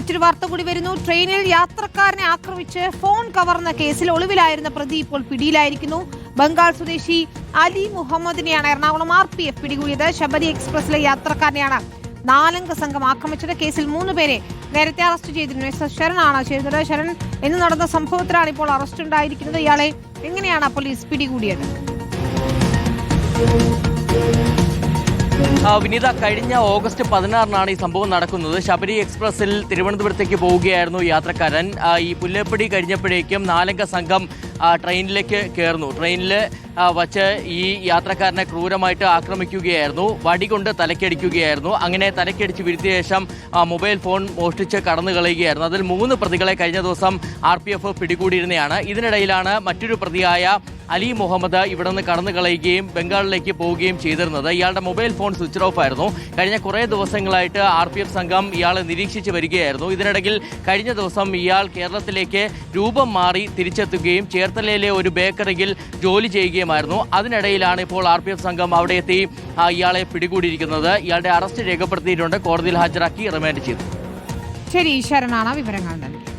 മറ്റൊരു വാർത്ത കൂടി വരുന്നു. ട്രെയിനിൽ യാത്രക്കാരനെ ആക്രമിച്ച് ഫോൺ കവർന്ന കേസിൽ ഒളിവിലായിരുന്ന പ്രതി ഇപ്പോൾ പിടിയിലായിരിക്കുന്നു. ബംഗാൾ സ്വദേശി അലി മുഹമ്മദിനെയാണ് എറണാകുളം ആർ പി എഫ് പിടികൂടിയത്. ശബരി എക്സ്പ്രസിലെ യാത്രക്കാരനെയാണ് നാലംഗ സംഘം ആക്രമിച്ചത്. കേസിൽ മൂന്ന് പേരെ നേരത്തെ അറസ്റ്റ് ചെയ്തിരുന്നു. എസ് എസ് ശരണാണ് ചെയ്തത്. ശരൺ എന്ന് നടന്ന സംഭവത്തിലാണ് ഇപ്പോൾ അറസ്റ്റ് ഉണ്ടായിരിക്കുന്നത്. ഇയാളെ എങ്ങനെയാണ് പോലീസ് പിടികൂടിയത്? വിനീത കഴിഞ്ഞ ഓഗസ്റ്റ് പതിനാറിനാണ് ഈ സംഭവം നടക്കുന്നത്. ശബരി എക്സ്പ്രസിൽ തിരുവനന്തപുരത്തേക്ക് പോവുകയായിരുന്നു യാത്രക്കാരൻ. ഈ പുല്ലേപ്പടി കഴിഞ്ഞപ്പോഴേക്കും നാലംഗ സംഘം ട്രെയിനിലേക്ക് കയറുന്നു ട്രെയിനിൽ വച്ച് ഈ യാത്രക്കാരനെ ക്രൂരമായിട്ട് ആക്രമിക്കുകയായിരുന്നു. വടി കൊണ്ട് തലക്കടിക്കുകയായിരുന്നു. അങ്ങനെ തലക്കടിച്ച് വീഴ്ത്തിയ ശേഷം മൊബൈൽ ഫോൺ മോഷ്ടിച്ച് കടന്നു കളയുകയായിരുന്നു. അതിൽ മൂന്ന് പ്രതികളെ കഴിഞ്ഞ ദിവസം ആർ പിടികൂടിയിരുന്നതാണ് ഇതിനിടയിലാണ് മറ്റൊരു പ്രതിയായ അലി മുഹമ്മദ് ഇവിടെ നിന്ന് കടന്നു കളയുകയും ബംഗാളിലേക്ക് പോവുകയും ചെയ്തിരുന്നത്. ഇയാളുടെ മൊബൈൽ ഫോൺ സ്വിച്ച് ഓഫ് ആയിരുന്നു. കഴിഞ്ഞ കുറേ ദിവസങ്ങളായിട്ട് ആർ പി എഫ് സംഘം ഇയാളെ നിരീക്ഷിച്ച് വരികയായിരുന്നു. ഇതിനിടയിൽ കഴിഞ്ഞ ദിവസം ഇയാൾ കേരളത്തിലേക്ക് രൂപം മാറി തിരിച്ചെത്തുകയും ചേർത്തലയിലെ ഒരു ബേക്കറിയിൽ ജോലി ചെയ്യുകയുമായിരുന്നു. അതിനിടയിലാണ് ഇപ്പോൾ ആർ പി എഫ് സംഘം അവിടെ എത്തി ഇയാളെ പിടികൂടിയിരിക്കുന്നത്. ഇയാളുടെ അറസ്റ്റ് രേഖപ്പെടുത്തിയിട്ടുണ്ട്. കോടതിയിൽ ഹാജരാക്കി റിമാൻഡ് ചെയ്തു. ശരി ശരണാണ് വിവരങ്ങൾ നൽകി.